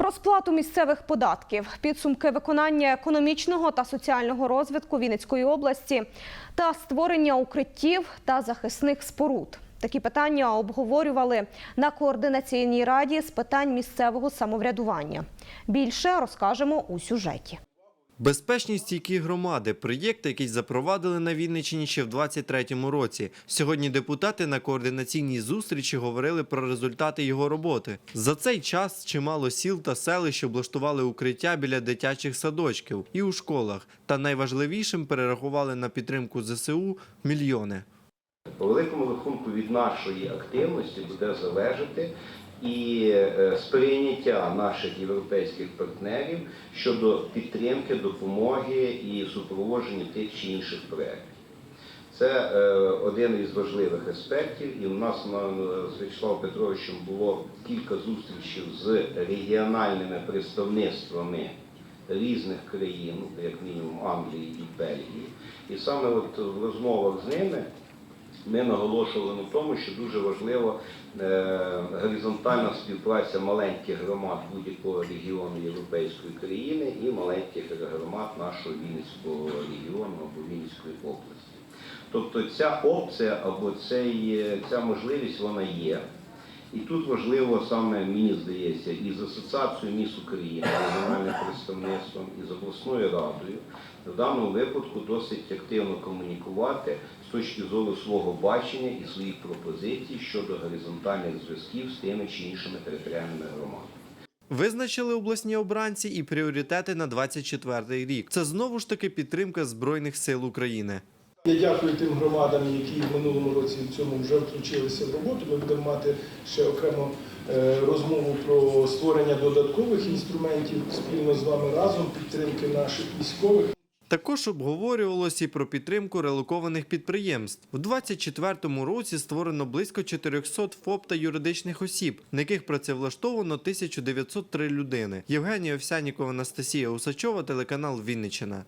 Про сплату місцевих податків, підсумки виконання економічного та соціального розвитку Вінницької області та створення укриттів та захисних споруд. Такі питання обговорювали на координаційній раді з питань місцевого самоврядування. Більше розкажемо у сюжеті. Безпечні стійкі громади – проєкт, який запровадили на Вінниччині ще в 23-му році. Сьогодні депутати на координаційній зустрічі говорили про результати його роботи. За цей час чимало сіл та селищ облаштували укриття біля дитячих садочків і у школах. Та найважливішим перерахували на підтримку ЗСУ мільйони. По великому рахунку від нашої активності буде залежати і е, сприйняття наших європейських партнерів щодо підтримки, допомоги і супроводження тих чи інших проєктів. Це е, один із важливих аспектів, і у нас на- з Вячеславом Петровичем було кілька зустрічей з регіональними представництвами різних країн, як мінімум Англії і Бельгії. І саме от в розмовах з ними ми наголошували на тому, що дуже важлива е, горизонтальна співпраця маленьких громад будь-якого регіону європейської країни і маленьких громад нашого Вінницького регіону або Вінницької області. Тобто ця опція або цей, ця можливість вона є. І тут важливо саме, мені здається, і з Асоціацією міст України, регіональним представництвом, і з обласною радою в даному випадку досить активно комунікувати з точки зору свого бачення і своїх пропозицій щодо горизонтальних зв'язків з тими чи іншими територіальними громадами. Визначили обласні обранці і пріоритети на 24-й рік. Це знову ж таки підтримка Збройних сил України. Я дякую тим громадам, які в минулому році в цьому вже включилися в роботу. Ми будемо мати ще окремо е, розмову про створення додаткових інструментів спільно з вами разом підтримки наших військових. Також обговорювалося і про підтримку релокованих підприємств. У 2024 році створено близько 400 ФОП та юридичних осіб, на яких працевлаштовано 1903 людини. Євгенія Овсянікова, Анастасія Усачова, телеканал Вінниччина.